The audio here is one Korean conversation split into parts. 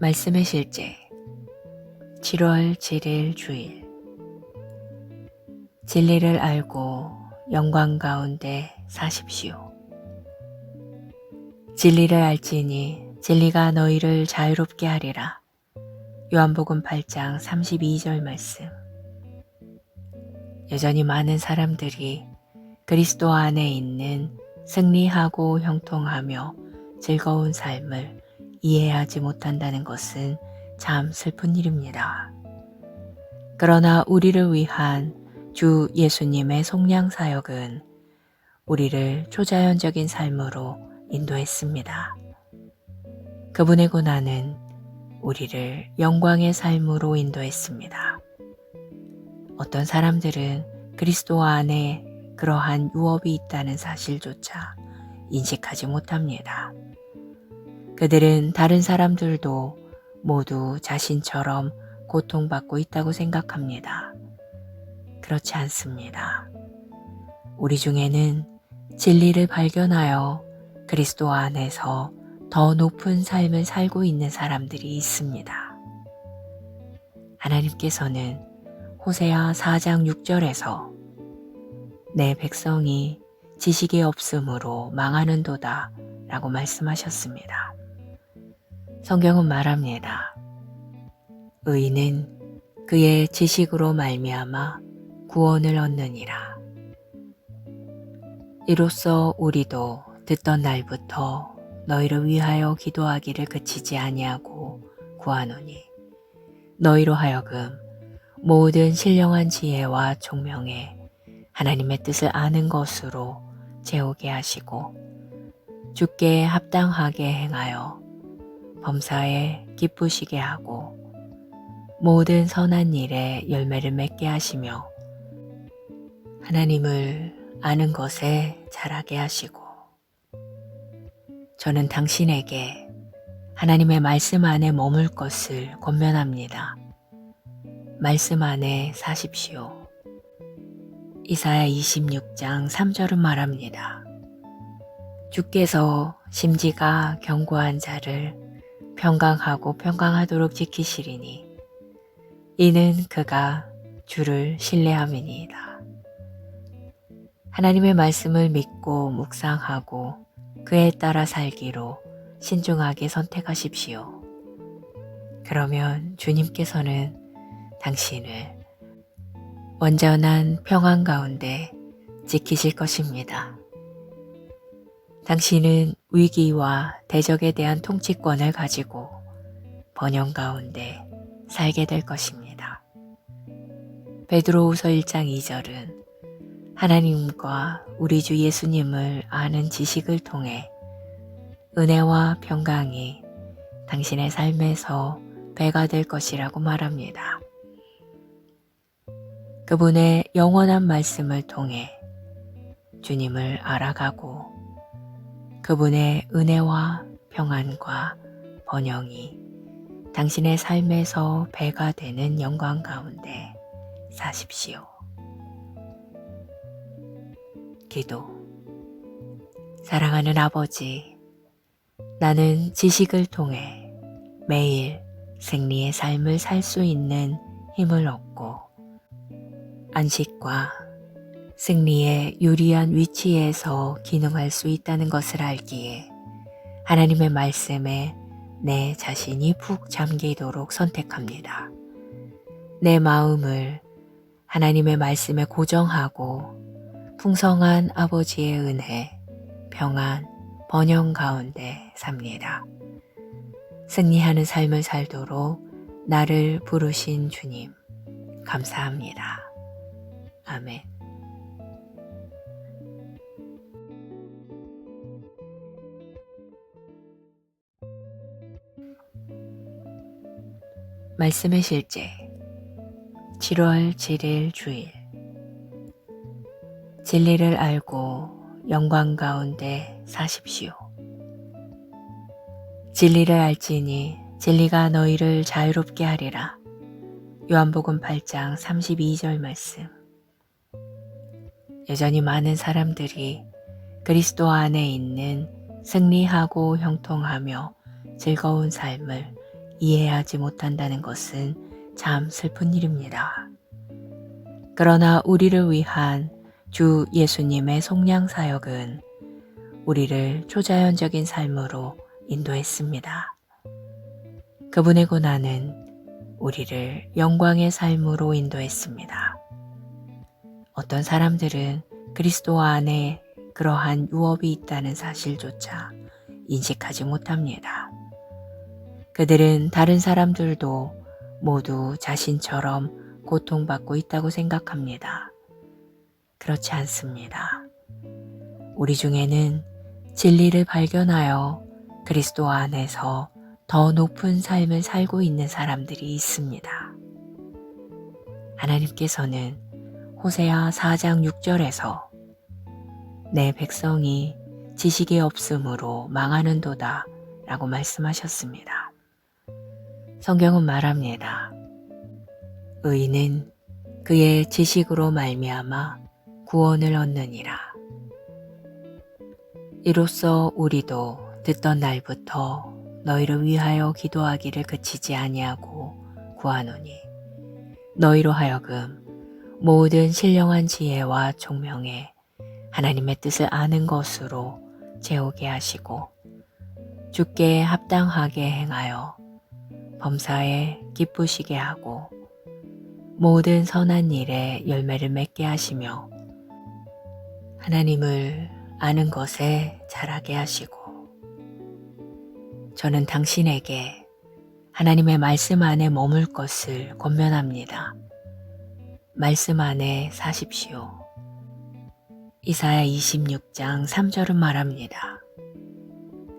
말씀의 실제 7월 7일 주일 진리를 알고 영광 가운데 사십시오. 진리를 알지니 진리가 너희를 자유롭게 하리라. 요한복음 8장 32절 말씀. 여전히 많은 사람들이 그리스도 안에 있는 승리하고 형통하며 즐거운 삶을 이해하지 못한다는 것은 참 슬픈 일입니다. 그러나 우리를 위한 주 예수님의 속량 사역은 우리를 초자연적인 삶으로 인도했습니다. 그분의 고난은 우리를 영광의 삶으로 인도했습니다. 어떤 사람들은 그리스도 안에 그러한 유업이 있다는 사실조차 인식하지 못합니다. 그들은 다른 사람들도 모두 자신처럼 고통받고 있다고 생각합니다. 그렇지 않습니다. 우리 중에는 진리를 발견하여 그리스도 안에서 더 높은 삶을 살고 있는 사람들이 있습니다. 하나님께서는 호세아 4장 6절에서 내 백성이 지식이 없으므로 망하는도다 라고 말씀하셨습니다. 성경은 말합니다. 의인은 그의 지식으로 말미암아 구원을 얻느니라. 이로써 우리도 듣던 날부터 너희를 위하여 기도하기를 그치지 아니하고 구하노니 너희로 하여금 모든 신령한 지혜와 총명에 하나님의 뜻을 아는 것으로 재우게 하시고 주께 합당하게 행하여 범사에 기쁘시게 하고 모든 선한 일에 열매를 맺게 하시며 하나님을 아는 것에 자라게 하시고 저는 당신에게 하나님의 말씀 안에 머물 것을 권면합니다. 말씀 안에 사십시오. 이사야 26장 3절은 말합니다. 주께서 심지가 견고한 자를 평강하고 평강하도록 지키시리니 이는 그가 주를 신뢰함이니이다. 하나님의 말씀을 믿고 묵상하고 그에 따라 살기로 신중하게 선택하십시오. 그러면 주님께서는 당신을 온전한 평안 가운데 지키실 것입니다. 당신은 위기와 대적에 대한 통치권을 가지고 번영 가운데 살게 될 것입니다. 베드로후서 1장 2절은 하나님과 우리 주 예수님을 아는 지식을 통해 은혜와 평강이 당신의 삶에서 배가 될 것이라고 말합니다. 그분의 영원한 말씀을 통해 주님을 알아가고 그분의 은혜와 평안과 번영이 당신의 삶에서 배가 되는 영광 가운데 사십시오. 기도. 사랑하는 아버지, 나는 지식을 통해 매일 승리의 삶을 살 수 있는 힘을 얻고 안식과 승리의 유리한 위치에서 기능할 수 있다는 것을 알기에 하나님의 말씀에 내 자신이 푹 잠기도록 선택합니다. 내 마음을 하나님의 말씀에 고정하고 풍성한 아버지의 은혜, 평안, 번영 가운데 삽니다. 승리하는 삶을 살도록 나를 부르신 주님, 감사합니다. 아멘. 말씀의 실제 7월 7일 주일 진리를 알고 영광 가운데 사십시오. 진리를 알지니 진리가 너희를 자유롭게 하리라. 요한복음 8장 32절 말씀. 여전히 많은 사람들이 그리스도 안에 있는 승리하고 형통하며 즐거운 삶을 이해하지 못한다는 것은 참 슬픈 일입니다. 그러나 우리를 위한 주 예수님의 속량 사역은 우리를 초자연적인 삶으로 인도했습니다. 그분의 고난은 우리를 영광의 삶으로 인도했습니다. 어떤 사람들은 그리스도 안에 그러한 유업이 있다는 사실조차 인식하지 못합니다. 그들은 다른 사람들도 모두 자신처럼 고통받고 있다고 생각합니다. 그렇지 않습니다. 우리 중에는 진리를 발견하여 그리스도 안에서 더 높은 삶을 살고 있는 사람들이 있습니다. 하나님께서는 호세아 4장 6절에서 내 백성이 지식이 없으므로 망하는도다 라고 말씀하셨습니다. 성경은 말합니다. 의인은 그의 지식으로 말미암아 구원을 얻느니라. 이로써 우리도 듣던 날부터 너희를 위하여 기도하기를 그치지 아니하고 구하노니 너희로 하여금 모든 신령한 지혜와 총명에 하나님의 뜻을 아는 것으로 재우게 하시고 주께 합당하게 행하여 범사에 기쁘시게 하고 모든 선한 일에 열매를 맺게 하시며 하나님을 아는 것에 자라게 하시고 저는 당신에게 하나님의 말씀 안에 머물 것을 권면합니다. 말씀 안에 사십시오. 이사야 26장 3절은 말합니다.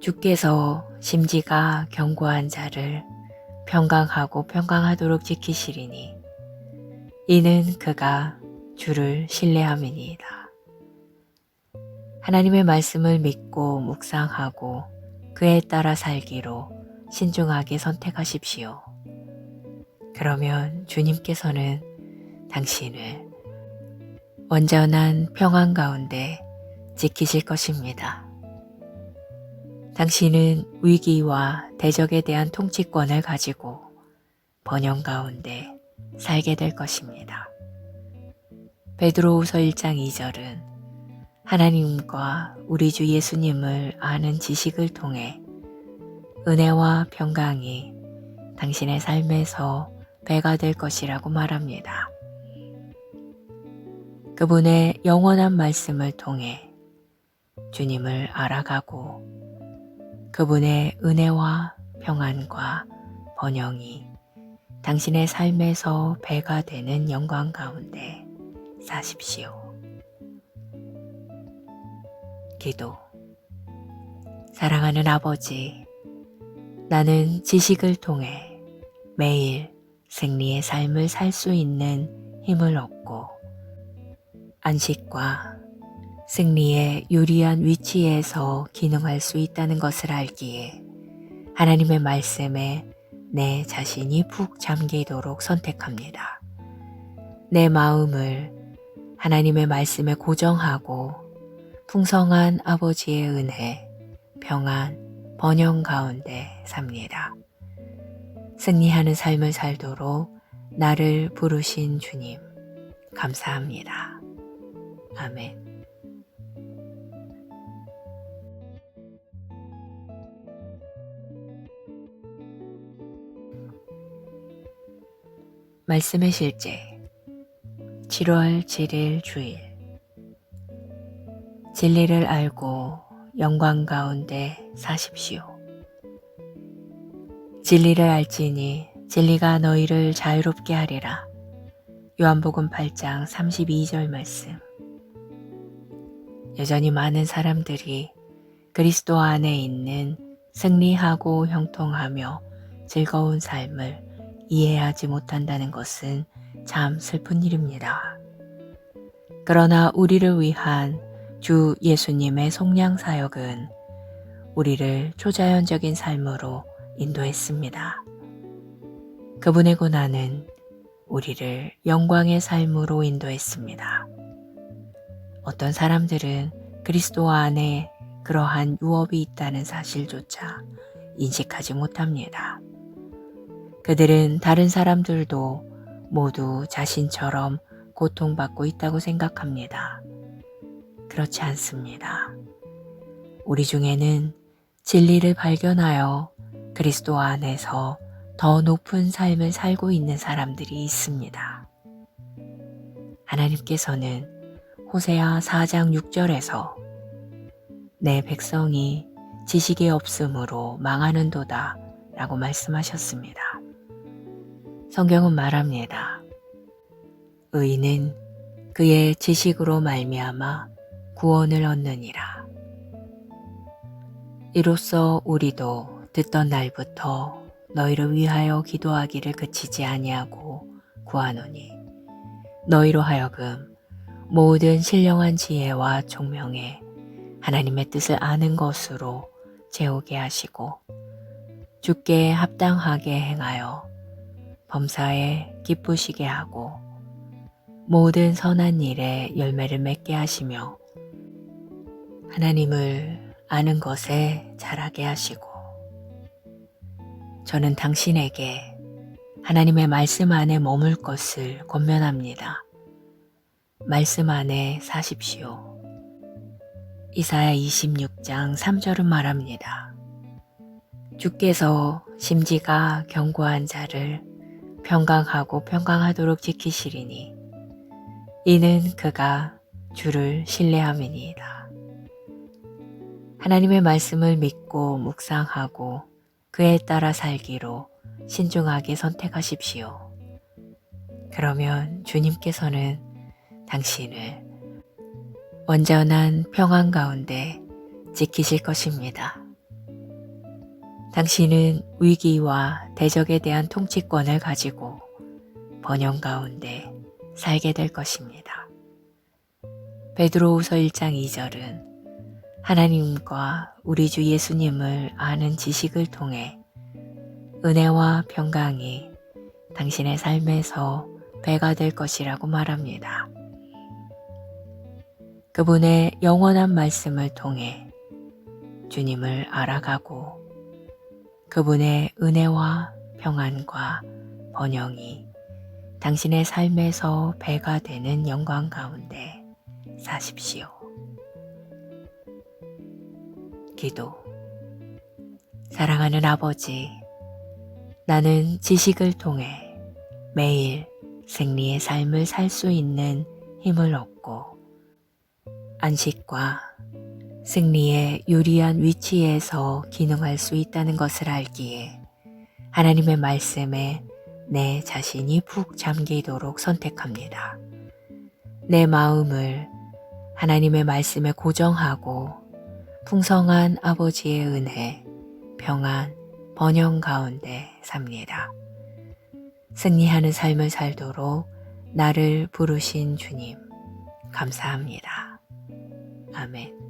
주께서 심지가 견고한 자를 평강하고 평강하도록 지키시리니 이는 그가 주를 신뢰함이니이다. 하나님의 말씀을 믿고 묵상하고 그에 따라 살기로 신중하게 선택하십시오. 그러면 주님께서는 당신을 온전한 평안 가운데 지키실 것입니다. 당신은 위기와 대적에 대한 통치권을 가지고 번영 가운데 살게 될 것입니다. 베드로후서 1장 2절은 하나님과 우리 주 예수님을 아는 지식을 통해 은혜와 평강이 당신의 삶에서 배가 될 것이라고 말합니다. 그분의 영원한 말씀을 통해 주님을 알아가고 그분의 은혜와 평안과 번영이 당신의 삶에서 배가 되는 영광 가운데 사십시오. 기도. 사랑하는 아버지, 나는 지식을 통해 매일 승리의 삶을 살 수 있는 힘을 얻고 안식과 승리의 유리한 위치에서 기능할 수 있다는 것을 알기에 하나님의 말씀에 내 자신이 푹 잠기도록 선택합니다. 내 마음을 하나님의 말씀에 고정하고 풍성한 아버지의 은혜, 평안, 번영 가운데 삽니다. 승리하는 삶을 살도록 나를 부르신 주님, 감사합니다. 아멘. 말씀의 실제 7월 7일 주일 진리를 알고 영광 가운데 사십시오. 진리를 알지니 진리가 너희를 자유롭게 하리라. 요한복음 8장 32절 말씀. 여전히 많은 사람들이 그리스도 안에 있는 승리하고 형통하며 즐거운 삶을 이해하지 못한다는 것은 참 슬픈 일입니다. 그러나 우리를 위한 주 예수님의 속량 사역은 우리를 초자연적인 삶으로 인도했습니다. 그분의 고난은 우리를 영광의 삶으로 인도했습니다. 어떤 사람들은 그리스도 안에 그러한 유업이 있다는 사실조차 인식하지 못합니다. 그들은 다른 사람들도 모두 자신처럼 고통받고 있다고 생각합니다. 그렇지 않습니다. 우리 중에는 진리를 발견하여 그리스도 안에서 더 높은 삶을 살고 있는 사람들이 있습니다. 하나님께서는 호세아 4장 6절에서 내 백성이 지식이 없으므로 망하는도다 라고 말씀하셨습니다. 성경은 말합니다. 의인은 그의 지식으로 말미암아 구원을 얻느니라. 이로써 우리도 듣던 날부터 너희를 위하여 기도하기를 그치지 아니하고 구하노니 너희로 하여금 모든 신령한 지혜와 총명에 하나님의 뜻을 아는 것으로 채우게 하시고 주께 합당하게 행하여 범사에 기쁘시게 하고 모든 선한 일에 열매를 맺게 하시며 하나님을 아는 것에 자라게 하시고 저는 당신에게 하나님의 말씀 안에 머물 것을 권면합니다. 말씀 안에 사십시오. 이사야 26장 3절은 말합니다. 주께서 심지가 견고한 자를 평강하고 평강하도록 지키시리니 이는 그가 주를 신뢰함이니이다. 하나님의 말씀을 믿고 묵상하고 그에 따라 살기로 신중하게 선택하십시오. 그러면 주님께서는 당신을 온전한 평안 가운데 지키실 것입니다. 당신은 위기와 대적에 대한 통치권을 가지고 번영 가운데 살게 될 것입니다. 베드로후서 1장 2절은 하나님과 우리 주 예수님을 아는 지식을 통해 은혜와 평강이 당신의 삶에서 배가 될 것이라고 말합니다. 그분의 영원한 말씀을 통해 주님을 알아가고 그분의 은혜와 평안과 번영이 당신의 삶에서 배가 되는 영광 가운데 사십시오. 기도. 사랑하는 아버지, 나는 지식을 통해 매일 생리의 삶을 살 수 있는 힘을 얻고 안식과 승리의 유리한 위치에서 기능할 수 있다는 것을 알기에 하나님의 말씀에 내 자신이 푹 잠기도록 선택합니다. 내 마음을 하나님의 말씀에 고정하고 풍성한 아버지의 은혜, 평안, 번영 가운데 삽니다. 승리하는 삶을 살도록 나를 부르신 주님, 감사합니다. 아멘.